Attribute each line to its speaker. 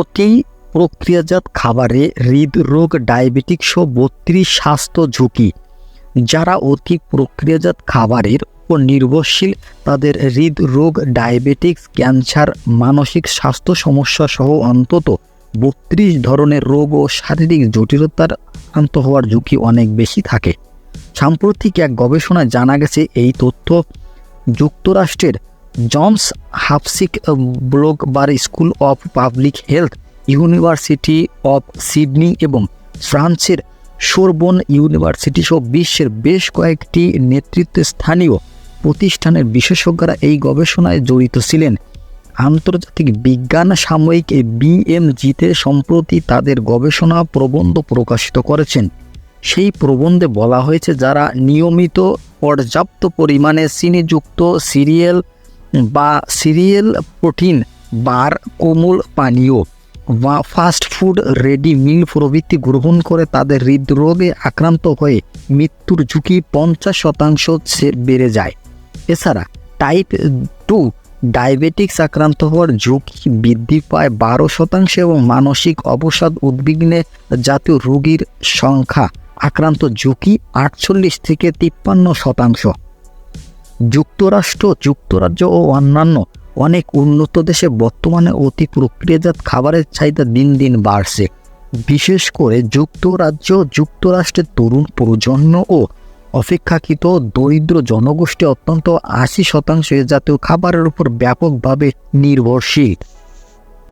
Speaker 1: অতি প্রক্রিয়াজাত খাবারে হৃদরোগ ডায়াবেটিক সহ বত্রিশ স্বাস্থ্য ঝুঁকি। যারা অতি প্রক্রিয়াজাত খাবারের উপর নির্ভরশীল, তাদের হৃদরোগ, ডায়াবেটিক্স, ক্যান্সার, মানসিক স্বাস্থ্য সমস্যা সহ অন্তত বত্রিশ ধরনের রোগ ও শারীরিক জটিলতার আক্রান্ত হওয়ার ঝুঁকি অনেক বেশি থাকে। সাম্প্রতিক এক গবেষণায় জানা গেছে, এই তথ্য যুক্তরাষ্ট্রের Johns হাফসিক Bloomberg school of public health University of Sydney এবং ফ্রান্সের সোরবন ইউনিভার্সিটি সহ বিশ্বের বেশ কয়েকটি নেতৃত্বস্থানীয় প্রতিষ্ঠানের বিশেষজ্ঞরা এই গবেষণায় জড়িত ছিলেন। আন্তর্জাতিক বিজ্ঞান সাময়িক বিএমজিতে সম্প্রতি তাদের গবেষণা প্রবন্ধ প্রকাশিত করেছেন। সেই প্রবন্ধে বলা হয়েছে, যারা নিয়মিত পর্যাপ্ত পরিমাণে চিনিযুক্ত সিরিয়াল বা সিরিয়াল প্রোটিন, বার, কোমল পানীয় বা ফাস্ট ফুড রেডি মিল প্রভৃতি গ্রহণ করে তাদের হৃদরোগে আক্রান্ত হয়ে মৃত্যুর ঝুঁকি পঞ্চাশ শতাংশ বেড়ে যায়। এছাড়া টাইপ টু ডায়াবেটিক্স আক্রান্ত হওয়ার ঝুঁকি বৃদ্ধি পায় বারো শতাংশ এবং মানসিক অবসাদ উদ্বিগ্নে জাতীয় রোগীর সংখ্যা আক্রান্ত ঝুঁকি আটচল্লিশ থেকে তিপ্পান্ন শতাংশ। যুক্তরাষ্ট্র, যুক্তরাজ্য ও অন্যান্য অনেক উন্নত দেশে বর্তমানে অতি প্রক্রিয়াজাত খাবারের চাহিদা দিন দিন বাড়ছে। বিশেষ করে যুক্তরাজ্য, যুক্তরাষ্ট্রের তরুণ প্রজন্ম ও অপেক্ষাকৃত দরিদ্র জনগোষ্ঠী অত্যন্ত আশি শতাংশ জাতীয় খাবারের উপর ব্যাপকভাবে নির্ভরশীল।